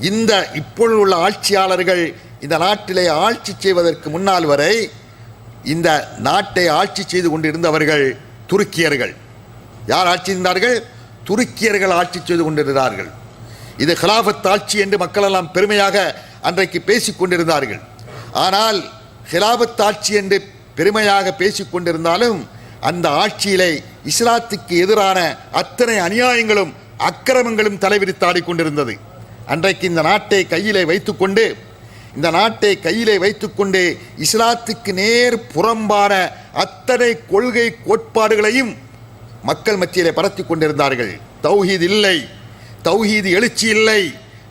இந்த இப்பொழுது உள்ள ஆட்சியாளர்கள் இந்த நாட்டிலே ஆட்சி செய்வதற்கு முன்னால் வரை இந்த நாட்டை ஆட்சி செய்து கொண்டிருந்தவர்கள் துருக்கியர்கள். யார் ஆட்சி செய்தார்கள்? துருக்கியர்கள் ஆட்சி செய்து கொண்டிருந்தார்கள். இது ஹிலாஃபத் ஆட்சி என்று மக்களெல்லாம் பெருமையாக அன்றைக்கு பேசிக் கொண்டிருந்தார்கள். ஆனால் ஹிலாபத் ஆட்சி என்று பெருமையாக பேசிக் கொண்டிருந்தாலும் அந்த ஆட்சியிலே இஸ்லாத்துக்கு எதிரான அத்தனை அநியாயங்களும் அக்கிரமங்களும் தலைவிரித்தாடிக் கொண்டிருந்தது அன்றைக்கு இந்த நாட்டை கையிலே வைத்துக்கொண்டு இந்த நாட்டை கையிலே வைத்துக்கொண்டு இஸ்லாத்துக்கு நேர் புறம்பான அத்தனை கொள்கை கோட்பாடுகளையும் மக்கள் மத்தியிலே பரத்தி கொண்டிருந்தார்கள். தௌஹீத் இல்லை தௌஹீது எழுச்சி இல்லை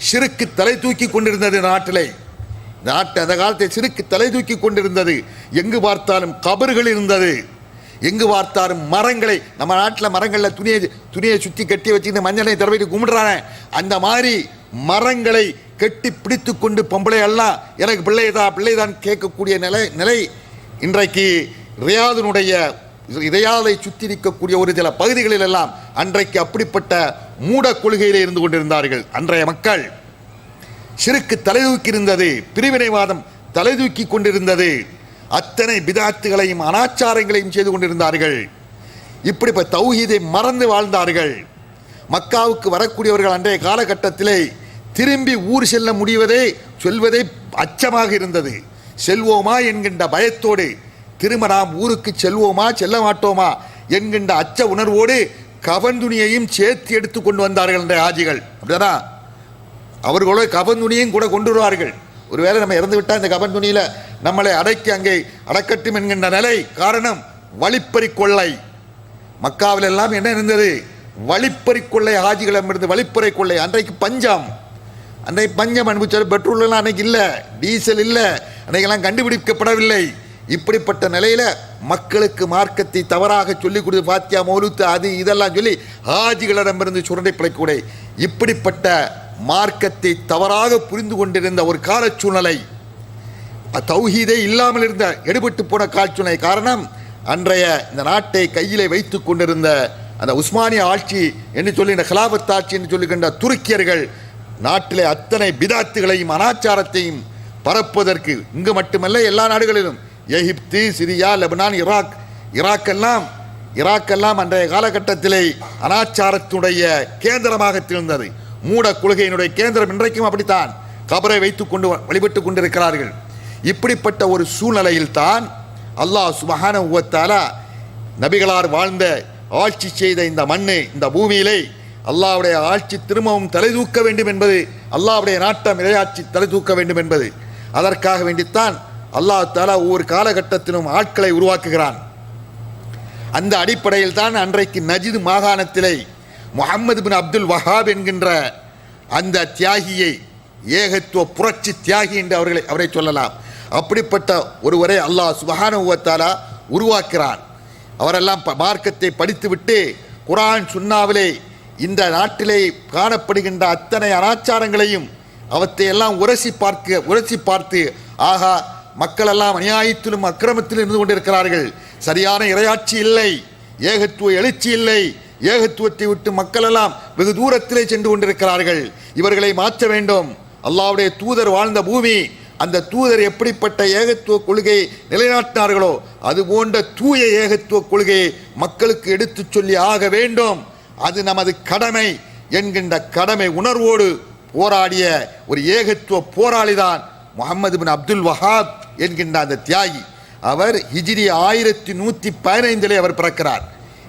சிறுக்கு தலை தூக்கி கொண்டிருந்தது நாட்டிலே. நாட்டு அந்த காலத்தில் சிறுக்கு தலை தூக்கி கொண்டிருந்தது. எங்கு பார்த்தாலும் கபறுகள் இருந்தது. எங்கு பார்த்தாலும் மரங்களை நம்ம நாட்டில் மரங்களில் துணியை துணியை சுற்றி கட்டி வச்சுக்கிட்டு மஞ்சளை தடவைக்கு கும்பிடுறாங்க அந்த மாதிரி மரங்களை கட்டி பிடித்து கொண்டு பொம்பளை எல்லாம் எனக்கு பிள்ளைதா பிள்ளைதான் கேட்கக்கூடிய நிலை நிலை. இன்றைக்கு ரியாதினுடைய ரியாதை சுற்றி நிற்கக்கூடிய ஒரு சில பகுதிகளில் எல்லாம் அன்றைக்கு அப்படிப்பட்ட மூட கொள்கையிலே இருந்து கொண்டிருந்தார்கள். அன்றைய மக்கள் சிறுக்கு தலைதூக்கி இருந்தது பிரிவினைவாதம் தலைதூக்கி கொண்டிருந்தது. அத்தனை பிதாத்துகளையும் அனாச்சாரங்களையும் செய்து கொண்டிருந்தார்கள். இப்படி இப்போ தௌஹீதை மறந்து வாழ்ந்தார்கள். மக்காவுக்கு வரக்கூடியவர்கள் அன்றைய காலகட்டத்திலே திரும்பி ஊர் செல்ல முடிவதே சொல்வதே அச்சமாக இருந்தது. செல்வோமா என்கின்ற பயத்தோடு திரும்ப நாம் ஊருக்கு செல்வோமா செல்ல மாட்டோமா என்கின்ற அச்ச உணர்வோடு கவன்துணியையும் சேர்த்து எடுத்து கொண்டு வந்தார்கள் என்ற ஆஜிகள். அப்படின்னா அவர்களோ கவன்துணியையும் கூட கொண்டு வருவார்கள். ஒருவேளை நம்ம இறந்து விட்டால் இந்த கபன் நம்மளை அடைக்கி அங்கே அடக்கட்டும் என்கின்ற நிலை. காரணம் வழிப்பறி கொள்ளை. மக்காவில் எல்லாம் என்ன இருந்தது? வழிப்பறி கொள்ளை ஆஜிகளிடமிருந்து வழிப்பறை கொள்ளை. அன்றைக்கு பஞ்சாம். அன்றைக்கு பஞ்சம் அனுபவிச்சாலும் பெட்ரோல்லாம் அன்னைக்கு இல்லை டீசல் இல்லை அன்றைக்கெல்லாம் கண்டுபிடிக்கப்படவில்லை. இப்படிப்பட்ட நிலையில் மக்களுக்கு மார்க்கத்தை தவறாக சொல்லிக் கொடுத்து பாத்தியா மௌலுத்து அது இதெல்லாம் சொல்லி ஆஜிகளிடமிருந்து சுரண்டை பிழைக்கூடை இப்படிப்பட்ட மார்க்கத்தை தவறாக புரிந்து கொண்டிருந்த ஒரு கால சூழ்நிலை தௌஹீதே இல்லாமல் இருந்த எடுபட்டு போன காட்சூழ்நிலை காரணம் அன்றைய இந்த நாட்டை கையிலே வைத்து கொண்டிருந்த அந்த உஸ்மானிய ஆட்சி என்று சொல்லுகின்ற இந்த ஹிலாபத் ஆட்சி என்று சொல்லுகின்ற துருக்கியர்கள் நாட்டிலே அத்தனை பிதாத்துகளையும் அனாச்சாரத்தையும் பரப்புவதற்கு இங்கு மட்டுமல்ல எல்லா நாடுகளிலும். எகிப்து சிரியா லெபனான் ஈராக் ஈராக்கெல்லாம் ஈராக்கெல்லாம் அன்றைய காலகட்டத்திலே அனாச்சாரத்துடைய கேந்திரமாக திகழ்ந்தது. மூட கொள்கையினுடைய கேந்திரம் இன்றைக்கும் அப்படித்தான். கபரை வைத்து கொண்டு வழிபட்டு கொண்டிருக்கிறார்கள். இப்படிப்பட்ட ஒரு சூழ்நிலையில் தான் அல்லாஹ் சுமஹான உவத்தாலா நபிகளார் வாழ்ந்த ஆட்சி செய்த இந்த மண்ணு இந்த பூமியிலே அல்லாவுடைய ஆட்சி திரும்பவும் தலை தூக்க வேண்டும் என்பது அல்லாவுடைய நாட்டம் இறையாட்சி தலை தூக்க வேண்டும் என்பது. அதற்காக வேண்டித்தான் அல்லாஹ் தாலா ஒவ்வொரு காலகட்டத்திலும் ஆட்களை உருவாக்குகிறான். அந்த அடிப்படையில் தான் அன்றைக்கு நஜிது மாகாணத்திலே முகமது பின் அப்துல் வஹாப் என்கின்ற அந்த தியாகியை ஏகத்துவ புரட்சி தியாகி என்று அவர்களை அவரை சொல்லலாம். அப்படிப்பட்ட ஒருவரை அல்லாஹ் சுபஹானுவத்தாலா உருவாக்குறான் அவரெல்லாம் மார்க்கத்தை படித்துவிட்டு குரான் சுன்னாவிலே இந்த நாட்டிலே காணப்படுகின்ற அத்தனை அனாச்சாரங்களையும் அவற்றையெல்லாம் உரசி பார்க்க உரசி பார்த்து ஆகா மக்களெல்லாம் அநியாயத்திலும் அக்கிரமத்திலும் இருந்து கொண்டிருக்கிறார்கள். சரியான இரையாட்சி இல்லை ஏகத்துவ எழுச்சி இல்லை ஏகத்துவத்தை விட்டு மக்களெல்லாம் வெகு தூரத்திலே சென்று கொண்டிருக்கிறார்கள். இவர்களை மாற்ற வேண்டும். அல்லாவுடைய தூதர் வாழ்ந்த பூமி அந்த தூதர் எப்படிப்பட்ட ஏகத்துவ கொள்கையை நிலைநாட்டினார்களோ அது போன்ற தூய ஏகத்துவ கொள்கையை மக்களுக்கு எடுத்துச் சொல்லி ஆக வேண்டும். அது நமது கடமை என்கின்ற கடமை உணர்வோடு போராடிய ஒரு ஏகத்துவ போராளிதான் முகமது பின் அப்துல் வஹாப் என்கின்ற அந்த தியாகி. அவர் ஹிஜ்ரி ஆயிரத்தி நூற்றி பதினைந்திலே அவர் பிறக்கிறார்.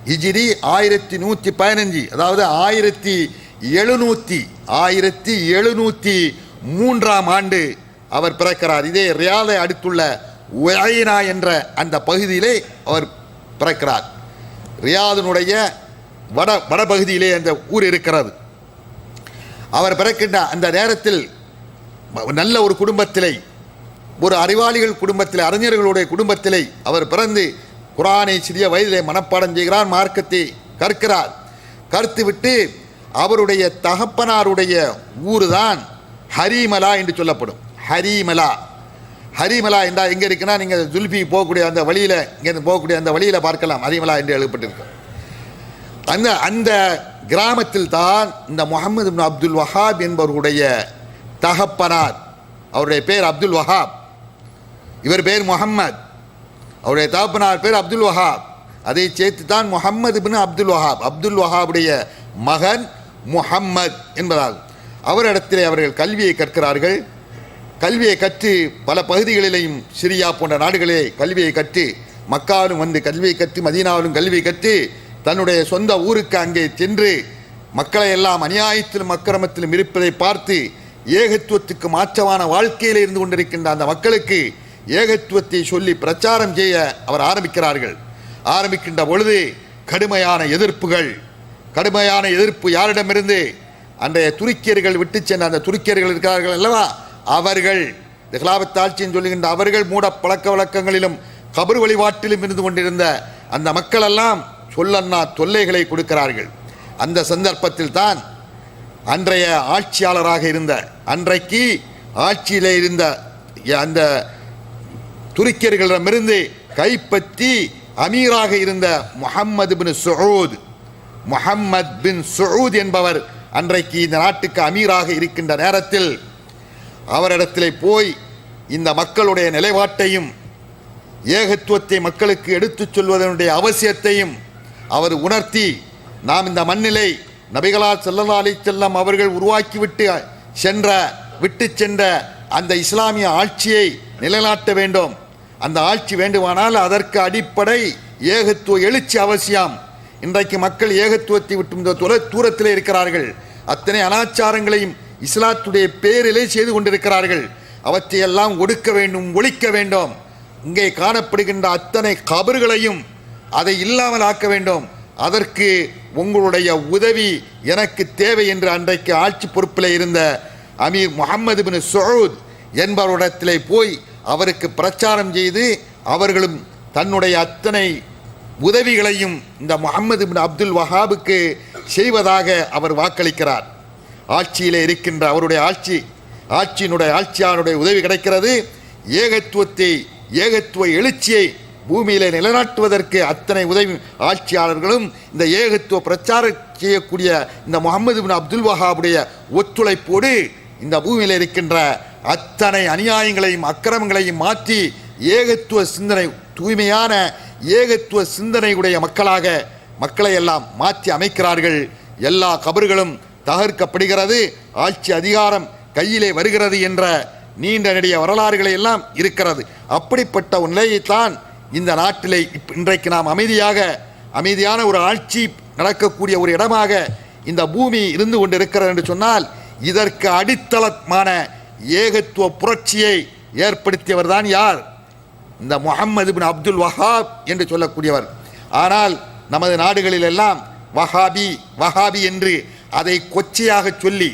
ஹிஜ்ரி ஆயிரத்தி நூற்றி பதினஞ்சு அதாவது ஆயிரத்தி எழுநூற்றி ஆயிரத்தி எழுநூற்றி மூன்றாம் ஆண்டு அவர் பிறக்கிறார். இதே ரியாதை அடுத்துள்ள ஒயினா என்ற அந்த பகுதியிலே அவர் பிறக்கிறார். ரியாதினுடைய வட வடபகுதியிலே அந்த ஊர் இருக்கிறது. அவர் பிறக்கின்ற அந்த நேரத்தில் நல்ல ஒரு குடும்பத்திலே ஒரு அறிவாளிகள் குடும்பத்திலே அறிஞர்களுடைய குடும்பத்திலே அவர் பிறந்து குரானை சிறிய வயதிலே மனப்பாடம் செய்கிறார் மார்க்கத்தை கற்கிறார். கற்த்துவிட்டு அவருடைய தகப்பனாருடைய ஊர் தான் ஹரிமலா என்று சொல்லப்படும். ஹரிமலா. ஹரிமலா என்றால் எங்கே இருக்குன்னா நீங்கள் ஜுல்பி போகக்கூடிய அந்த வழியில் இங்கேருந்து போகக்கூடிய அந்த வழியில் பார்க்கலாம். ஹரிமலா என்று எழுதப்பட்டிருக்கு. அந்த அந்த கிராமத்தில் தான் இந்த முகமது அப்துல் வஹாப் என்பவருடைய தகப்பனார். அவருடைய பேர் அப்துல் வஹாப். இவர் பேர் முகம்மது அவருடைய தகப்பனார் பேர் அப்துல் வஹாப். அதை சேர்த்து தான் முஹம்மது பின் அப்துல் வஹாப். அப்துல் வஹாபுடைய மகன் முஹம்மத் என்பதாகும். அவரிடத்திலே அவர்கள் கல்வியை கற்கிறார்கள். கல்வியை கற்று பல பகுதிகளிலேயும் சிரியா போன்ற நாடுகளே கல்வியை கற்று மக்காலும் வந்து கல்வியை கற்று மதீனாவிலும் கல்வியை கற்று தன்னுடைய சொந்த ஊருக்கு அங்கே சென்று மக்களை எல்லாம் அநியாயத்திலும் அக்கிரமத்திலும் இருப்பதை பார்த்து ஏகத்துவத்துக்கு மாற்றமான வாழ்க்கையில் இருந்து கொண்டிருக்கின்ற அந்த மக்களுக்கு ஏகத்துவத்தை சொல்லி பிரச்சாரம் செய்ய அவர் ஆரம்பிக்கிறார்கள். ஆரம்பிக்கின்ற பொழுது கடுமையான எதிர்ப்புகள் கடுமையான எதிர்ப்பு யாரிடமிருந்து அன்றைய துருக்கியர்கள் விட்டு சென்ற அந்த துருக்கியர்கள் இருக்கிறார்கள் அல்லவா? அவர்கள் இந்த கிலாபத் சொல்லுகின்ற அவர்கள் மூட பழக்க வழக்கங்களிலும் கபர் வழிபாட்டிலும் இருந்து கொண்டிருந்த அந்த மக்களெல்லாம் சொல்லண்ணா தொல்லைகளை கொடுக்கிறார்கள். அந்த சந்தர்ப்பத்தில் தான் அன்றைய ஆட்சியாளராக இருந்த அன்றைக்கு ஆட்சியிலே இருந்த அந்த துருக்கியர்களிடமிருந்து கைப்பற்றி அமீராக இருந்த முஹம்மது பின் சுஊத் முஹம்மத் பின் சுஊத் என்பவர் அன்றைக்கு இந்த நாட்டுக்கு அமீராக இருக்கின்ற நேரத்தில் அவரிடத்திலே போய் இந்த மக்களுடைய நிலைப்பாட்டையும் ஏகத்துவத்தை மக்களுக்கு எடுத்துச் சொல்வதனுடைய அவசியத்தையும் அவர் உணர்த்தி நாம் இந்த மண்ணிலை நபிகளால் செல்லல்லா அலி செல்லம் அவர்கள் உருவாக்கிவிட்டு சென்ற விட்டு சென்ற அந்த இஸ்லாமிய ஆட்சியை நிலைநாட்ட வேண்டும். அந்த ஆட்சி வேண்டுமானால் அதற்கு அடிப்படை ஏகத்துவ எழுச்சி அவசியம். இன்றைக்கு மக்கள் ஏகத்துவத்தை விட்டு இந்த தொலை தூரத்தில் இருக்கிறார்கள். அத்தனை அனாச்சாரங்களையும் இஸ்லாத்துடைய பேரிலே செய்து கொண்டிருக்கிறார்கள். அவற்றையெல்லாம் ஒடுக்க வேண்டும் ஒழிக்க வேண்டும். இங்கே காணப்படுகின்ற அத்தனை கபர்களையும் அதை இல்லாமல் ஆக்க வேண்டும். அதற்கு உங்களுடைய உதவி எனக்கு தேவை என்று அன்றைக்கு ஆட்சி பொறுப்பில் இருந்த அமீர் முகமது பின் சவுத் என்பவரிடத்திலே போய் அவருக்கு பிரச்சாரம் செய்து அவர்களும் தன்னுடைய அத்தனை உதவிகளையும் இந்த முகமது பின் அப்துல் வஹாபுக்கு செய்வதாக அவர் வாக்களிக்கிறார். ஆட்சியிலே இருக்கின்ற அவருடைய ஆட்சி ஆட்சியினுடைய ஆட்சியாளருடைய உதவி கிடைக்கிறது. ஏகத்துவத்தை ஏகத்துவ எழுச்சியை பூமியிலே நிலைநாட்டுவதற்கு அத்தனை உதவி ஆட்சியாளர்களும் இந்த ஏகத்துவ பிரச்சாரம் செய்யக்கூடிய இந்த முகமது பின் அப்துல் வஹாபுடைய ஒத்துழைப்போடு இந்த பூமியில் இருக்கின்ற அத்தனை அநியாயங்களையும் அக்கிரமங்களையும் மாற்றி ஏகத்துவ சிந்தனை தூய்மையான ஏகத்துவ சிந்தனையுடைய மக்களாக மக்களை எல்லாம் மாற்றி அமைக்கிறார்கள். எல்லா கபர்களும் தகர்க்கப்படுகிறது. ஆட்சி அதிகாரம் கையிலே வருகிறது என்ற நீண்ட நெடிய வரலாறுகளை எல்லாம் இருக்கிறது. அப்படிப்பட்ட நிலையைத்தான் இந்த நாட்டிலே இன்றைக்கு நாம் அமைதியாக அமைதியான ஒரு ஆட்சி நடக்கக்கூடிய ஒரு இடமாக இந்த பூமி இருந்து கொண்டிருக்கிறது என்று சொன்னால் இதற்கு அடித்தளமான ஏகத்துவ புரட்சியை ஏற்படுத்தியவர் தான் யார்? இந்த முகம்மது பின் அப்துல் வஹாப் என்று சொல்லக்கூடியவர். ஆனால் நமது நாடுகளில் எல்லாம் வஹாபி வஹாபி என்று அதை கொச்சையாக சொல்லி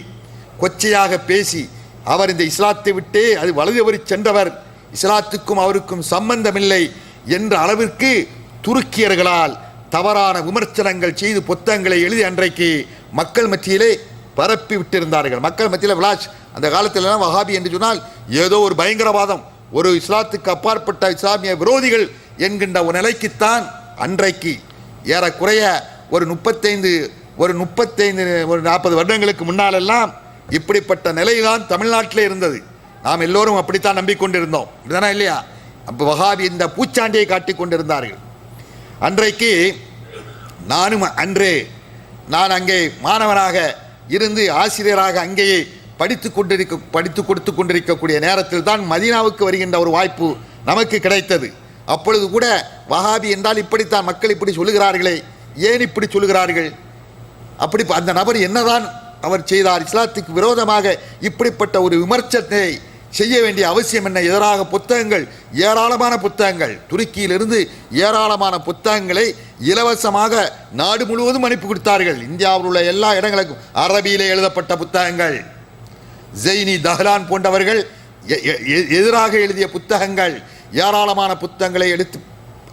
கொச்சையாக பேசி அவர் இந்த இஸ்லாத்தை விட்டே அது வலதுவரி சென்றவர். இஸ்லாத்துக்கும் அவருக்கும் சம்பந்தமில்லை. என்ற அளவிற்கு துருக்கியர்களால் தவறான விமர்சனங்கள் செய்து புத்தகங்களை எழுதி அன்றைக்கு மக்கள் மத்தியிலே பரப்பி விட்டிருந்தார்கள். மக்கள் மத்தியில் விளாஸ் அந்த காலத்திலலாம் வஹாபி என்று சொன்னால் ஏதோ ஒரு பயங்கரவாதம் ஒரு இஸ்லாத்துக்கு அப்பாற்பட்ட இஸ்லாமிய விரோதிகள் என்கின்ற ஒரு நிலைக்குத்தான் அன்றைக்கு ஏறக்குறைய ஒரு முப்பத்தைந்து ஒரு முப்பத்தைந்து ஒரு நாற்பது வருடங்களுக்கு முன்னாலெல்லாம் இப்படிப்பட்ட நிலைதான் தமிழ்நாட்டிலே இருந்தது. நாம் எல்லோரும் அப்படித்தான் நம்பிக்கொண்டிருந்தோம். இதுதானே இல்லையா? அப்போ வகாபி இந்த பூச்சாண்டியை காட்டிக் கொண்டிருந்தார்கள். அன்றைக்கு நானும் அன்றே நான் அங்கே மாணவனாக இருந்து ஆசிரியராக அங்கேயே படித்து கொண்டிருக்க படித்து கொடுத்து கொண்டிருக்கக்கூடிய நேரத்தில் தான் மதீனாவுக்கு வருகின்ற ஒரு வாய்ப்பு நமக்கு கிடைத்தது. அப்பொழுது கூட வஹாபி என்றால் இப்படித்தான் மக்கள் இப்படி சொல்லுகிறார்களே ஏன் இப்படி சொல்லுகிறார்கள்? அப்படி அந்த நபர் என்னதான் அவர் செய்தார் இஸ்லாத்துக்கு விரோதமாக இப்படிப்பட்ட ஒரு விமர்சனத்தை செய்ய வேண்டிய அவசியம் என்ன? எதிராக புத்தகங்கள் ஏராளமான புத்தகங்கள். துருக்கியிலிருந்து ஏராளமான புத்தகங்களை இலவசமாக நாடு முழுவதும் அனுப்பி கொடுத்தார்கள். இந்தியாவில் உள்ள எல்லா இடங்களுக்கும் அரபியிலே எழுதப்பட்ட புத்தகங்கள். ஜெய்னி தஹ்லான் போன்றவர்கள் எ- எ- எ- எதிராக எழுதிய புத்தகங்கள். ஏராளமான புத்தகங்களை எடுத்து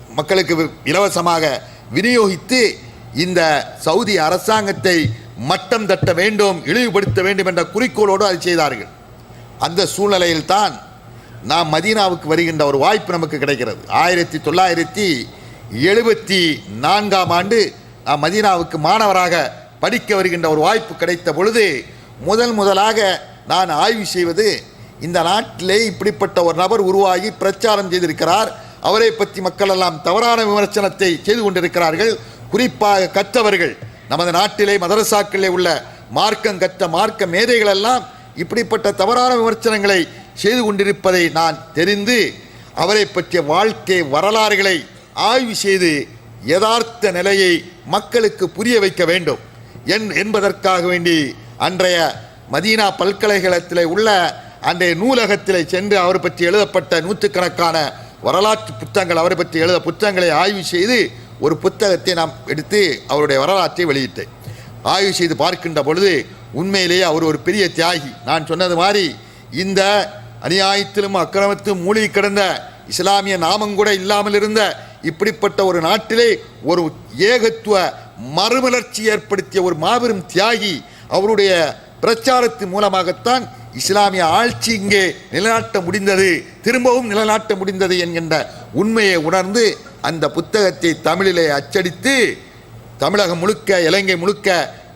மக்களுக்கு இலவசமாக விநியோகித்து இந்த சவுதி அரசாங்கத்தை மட்டம் தட்ட வேண்டும் இழிவுபடுத்த வேண்டும் என்ற குறிக்கோளோடு அதை செய்தார்கள். அந்த சூழ்நிலையில் தான் நாம் மதீனாவுக்கு வருகின்ற ஒரு வாய்ப்பு நமக்கு கிடைக்கிறது. ஆயிரத்தி தொள்ளாயிரத்தி எழுபத்தி நான்காம் ஆண்டு நாம் மதீனாவுக்கு மாணவராக படிக்க வருகின்ற ஒரு வாய்ப்பு கிடைத்த பொழுது முதல் முதலாக நான் ஆய்வு செய்வது இந்த நாட்டிலே இப்படிப்பட்ட ஒரு நபர் உருவாகி பிரச்சாரம் செய்திருக்கிறார். அவரை பற்றி மக்கள் எல்லாம் தவறான விமர்சனத்தை செய்து கொண்டிருக்கிறார்கள். குறிப்பாக கற்றவர்கள் நமது நாட்டிலே மதரசாக்களிலே உள்ள மார்க்கம் கற்ற மார்க்க மேதைகள் எல்லாம் இப்படிப்பட்ட தவறான விமர்சனங்களை செய்து கொண்டிருப்பதை நான் தெரிந்து அவரை பற்றிய வாழ்க்கை வரலாறுகளை ஆய்வு செய்து யதார்த்த நிலையை மக்களுக்கு புரிய வைக்க வேண்டும். என் என்பதற்காக வேண்டி அன்றைய மதீனா பல்கலைக்கழகத்தில் உள்ள அன்றைய நூலகத்தில் சென்று அவர் பற்றி எழுதப்பட்ட நூற்றுக்கணக்கான வரலாற்று புத்தகங்கள் அவரை பற்றி எழுத புத்தகங்களை ஆய்வு செய்து ஒரு புத்தகத்தை நாம் எடுத்து அவருடைய வரலாற்றை வெளியிட்டேன். ஆய்வு செய்து பார்க்கின்ற பொழுது உண்மையிலேயே அவர் ஒரு பெரிய தியாகி. நான் சொன்னது மாதிரி இந்த அநியாயத்திலும் அக்கிரமத்திலும் மூழ்கி கிடந்த இஸ்லாமிய நாமம் கூட இல்லாமல் இருந்த இப்படிப்பட்ட ஒரு நாட்டிலே ஒரு ஏகத்துவ மறுமலர்ச்சி ஏற்படுத்திய ஒரு மாபெரும் தியாகி அவருடைய பிரச்சாரத்தின் மூலமாகத்தான் இஸ்லாமிய ஆட்சி இங்கே நிலநாட்ட முடிந்தது திரும்பவும் நிலநாட்ட முடிந்தது என்கின்ற உண்மையை உணர்ந்து அந்த புத்தகத்தை தமிழிலே அச்சடித்து தமிழகம் முழுக்க இலங்கை முழுக்க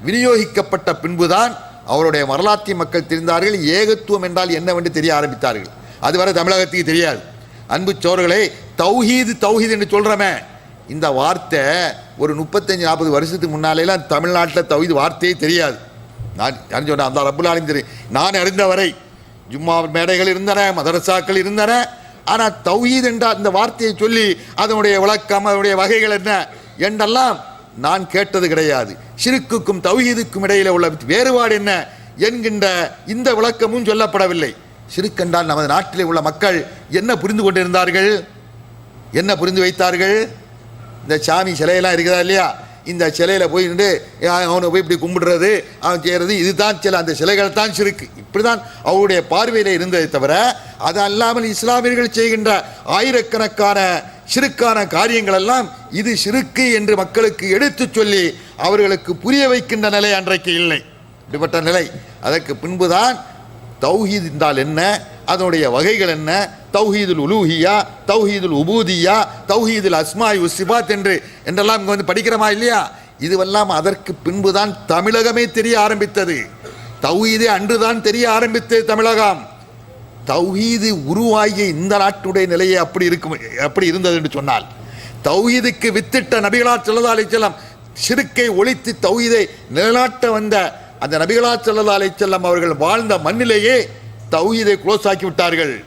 விநியோகிக்கப்பட்ட பின்புதான் அவருடைய வரலாற்றை மக்கள் தெரிந்தார்கள். ஏகத்துவம் என்றால் என்னவென்று தெரிய ஆரம்பித்தார்கள். அதுவரை தமிழகத்துக்கு தெரியாது. அன்பு சோர்களே தௌஹீது தௌஹீது என்று சொல்கிறோமே இந்த வார்த்தை ஒரு முப்பத்தஞ்சு நாற்பது வருஷத்துக்கு முன்னாலேலாம் தமிழ்நாட்டில் தௌஹீது வார்த்தையே தெரியாது. நான் நான் சொன்னேன் அந்த ரப்புலாலையும் தெரியும் நான் அறிந்தவரை ஜும்மா மேடைகள் இருந்தன மதரசாக்கள் இருந்தன. ஆனால் தௌஹீத் என்ற அந்த வார்த்தையை சொல்லி அதனுடைய விளக்கம் அதனுடைய வகைகள் என்ன என்றெல்லாம் நான் கேட்டது கிடையாது. சிறுக்குக்கும் தௌஹீதுக்கும் இடையில உள்ள வேறுபாடு என்ன என்கின்ற இந்த விளக்கமும் சொல்லப்படவில்லை. சிறுக்கென்றால் நமது நாட்டிலே உள்ள மக்கள் என்ன புரிந்து கொண்டிருந்தார்கள்? என்ன புரிந்து வைத்தார்கள்? இந்த சாமி சிலையெல்லாம் இருக்குதா இல்லையா? இந்த சிலையில் போய் நின்று அவனை போய் இப்படி கும்பிடுறது அவன் செய்கிறது இதுதான் சில அந்த சிலைகள் தான் சிறுக்கு. இப்படி தான் அவருடைய பார்வையில் இருந்ததை தவிர அது அல்லாமல் இஸ்லாமியர்கள் செய்கின்ற ஆயிரக்கணக்கான சிறுக்கான காரியங்கள் எல்லாம் இது சிறுக்கு என்று மக்களுக்கு எடுத்துச் சொல்லி அவர்களுக்கு புரிய வைக்கின்ற நிலை அன்றைக்கு இல்லை. இப்படிப்பட்ட நிலை. அதற்கு பின்புதான் தௌஹீத் என்றால் என்ன? அதனுடைய வகைகள் என்ன? தௌஹீதுல் உலூஹியா தௌஹீதுல் உபூதியா தௌஹீதுல் அஸ்மாய் உசிபாத் என்று என்றெல்லாம் இங்கே வந்து படிக்கிறோமா இல்லையா? இதுவெல்லாம் அதற்கு பின்புதான் தமிழகமே தெரிய ஆரம்பித்தது. தௌஹீதே அன்றுதான் தெரிய ஆரம்பித்தது தமிழகம். தௌஹீது உருவாகிய இந்த நாட்டுடைய நிலையை அப்படி இருக்கும் அப்படி இருந்தது என்று சொன்னால். தௌஹீதுக்கு வித்திட்ட நபிகளா செல்லதா அலைச்செல்லம் சிறுக்கை ஒழித்து தௌஹீதை நிலநாட்ட வந்த அந்த நபிகளா செல்லதா அலைச்செல்லம் அவர்கள் வாழ்ந்த மண்ணிலேயே தௌஹீதை க்ளோஸ் ஆக்கி விட்டார்கள்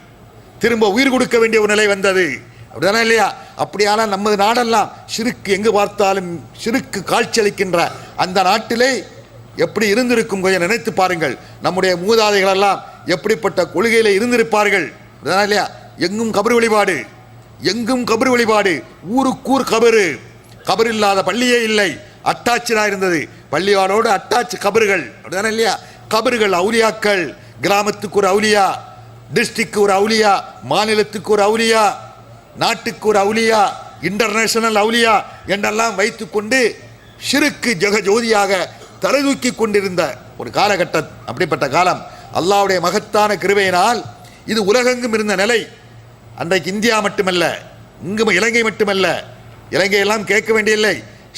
திரும்ப உயிர் கொடுக்க வேண்டிய ஒரு நிலை வந்தது. அப்படிதானே இல்லையா? அப்படியானால் நமது நாடெல்லாம் சிறுக்கு எங்கு பார்த்தாலும் சிறுக்கு காட்சியளிக்கின்ற அந்த நாட்டிலே எப்படி இருந்திருக்கும் கொஞ்சம் நினைத்து பாருங்கள். நம்முடைய மூதாதைகளெல்லாம் எப்படிப்பட்ட கொள்கையில் இருந்திருப்பார்கள். அப்படிதானே இல்லையா? எங்கும் கபர் வழிபாடு. எங்கும் கபர் வழிபாடு. ஊருக்கூர் கபரு. கபர் இல்லாத பள்ளியே இல்லை. அட்டாச்சராக இருந்தது. பள்ளிவாடோடு அட்டாச் கபறுகள் அப்படிதானே இல்லையா? கபறுகள் அவுரியாக்கள் கிராமத்துக்கு ஒரு அவுலியா டிஸ்ட்ரிக்ட் ஒரு அவுலியா மாநிலத்துக்கு ஒரு அவுலியா நாட்டுக்கு ஒரு அவுலியா இன்டர்நேஷனல் அவுலியா என்றெல்லாம் வைத்துக்கொண்டு ஷிருக்கு ஜெகஜோதியாக தலைதூக்கி கொண்டிருந்த ஒரு காலகட்டம் அப்படிப்பட்ட காலம். அல்லாஹ்வுடைய மகத்தான கிருவையினால் இது உலகெங்கும் இருந்த நிலை. அன்றைக்கு இந்தியா மட்டுமல்ல இங்கும் இலங்கை மட்டுமல்ல இலங்கையெல்லாம் கேட்க வேண்டியதில்லை.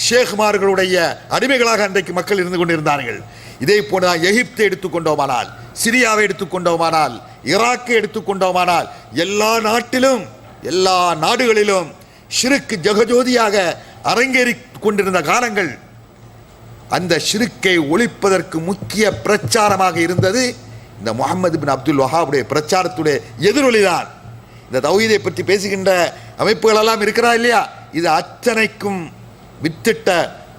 ஷேக்மார்களுடைய அடிமைகளாக அன்றைக்கு மக்கள் இருந்து கொண்டிருந்தார்கள். இதே போல எகிப்தை எடுத்துக்கொண்டோமானால் சிரியாவை எடுத்துக்கொண்டோமானால் ஈராக்கை எடுத்துக்கொண்டோமானால் எல்லா நாட்டிலும் எல்லா நாடுகளிலும் ஷிருக்கு ஜெகஜோதியாக அரங்கேறி கொண்டிருந்த காலங்கள் அந்த ஷிருக்கை ஒழிப்பதற்கு முக்கிய பிரச்சாரமாக இருந்தது இந்த முகமது பின் அப்துல் வஹாவுடைய பிரச்சாரத்துடைய எதிரொலிதான். இந்த தௌஹீதை பற்றி பேசுகின்ற அமைப்புகளெல்லாம் இருக்கிறா இல்லையா? இது அத்தனைக்கும் வித்திட்ட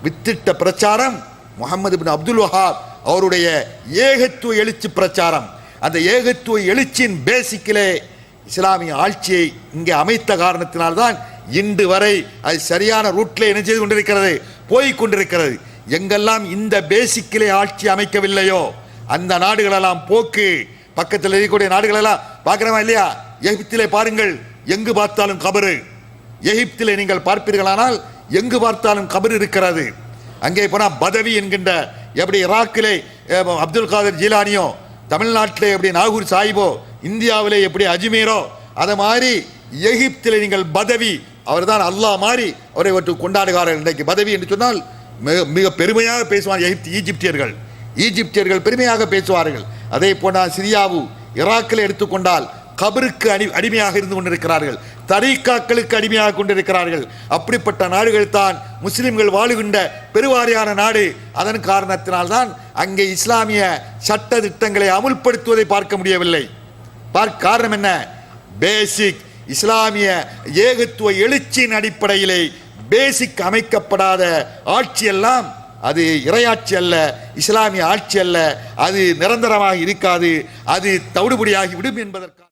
வித்திட்ட பிரச்சாரம் முகமது பின் அப்துல் வஹாப் அவருடைய ஏகத்துவ எழுச்சி பிரச்சாரம். அந்த ஏகத்துவ எழுச்சியின் பேசிக்கிலே இஸ்லாமிய ஆட்சியை இங்கே அமைத்த காரணத்தினால்தான் இன்று வரை அது சரியான ரூட்டில் என்ன செய்து கொண்டிருக்கிறது? போய் கொண்டிருக்கிறது. எங்கெல்லாம் இந்த பேசிக்கிலே ஆட்சி அமைக்கவில்லையோ அந்த நாடுகளெல்லாம் போக்கு பக்கத்தில் இருக்கக்கூடிய நாடுகளெல்லாம் பார்க்குறோமா இல்லையா? எகிப்திலே பாருங்கள் எங்கு பார்த்தாலும் கபரு. எகிப்திலே நீங்கள் பார்ப்பீர்களானால் எங்கு பார்த்தாலும் கபர் இருக்கிறது. அங்கே போனால் பதவி என்கின்ற எப்படி ஈராக்கிலே அப்துல் காதர் ஜீலானியோ தமிழ்நாட்டிலே எப்படி நாகூர் சாஹிபோ இந்தியாவிலே எப்படி அஜ்மீரோ அதை மாதிரி எகிப்திலே நீங்கள் பதவி அவர்தான் அல்லாஹ் மாதிரி அவரை ஒரு கொண்டாடுகிறார்கள். இன்றைக்கு பதவி என்று சொன்னால் மிக மிக பெருமையாக பேசுவார் எகிப்து ஈஜிப்தியர்கள். ஈஜிப்தியர்கள் பெருமையாக பேசுவார்கள். அதே போனால் சிரியாவு ஈராக்கில் எடுத்துக்கொண்டால் கபருக்கு அடி அடிமையாக இருந்து கொண்டிருக்கிறார்கள். தரீக்காக்களுக்கு அடிமையாக கொண்டிருக்கிறார்கள். அப்படிப்பட்ட நாடுகள் தான் முஸ்லிம்கள் வாழுகின்ற பெருவாரியான நாடு. அதன் காரணத்தினால்தான் அங்கே இஸ்லாமிய சட்ட திட்டங்களை அமுல்படுத்துவதை பார்க்க முடியவில்லை. பார்க்க காரணம் என்ன? பேசிக் இஸ்லாமிய ஏகத்துவ எழுச்சியின் அடிப்படையிலே பேசிக் அமைக்கப்படாத ஆட்சியெல்லாம் அது இறையாட்சி அல்ல இஸ்லாமிய ஆட்சி அல்ல அது நிரந்தரமாக இருக்காது அது தவிடுபடியாகிவிடும் என்பதற்காக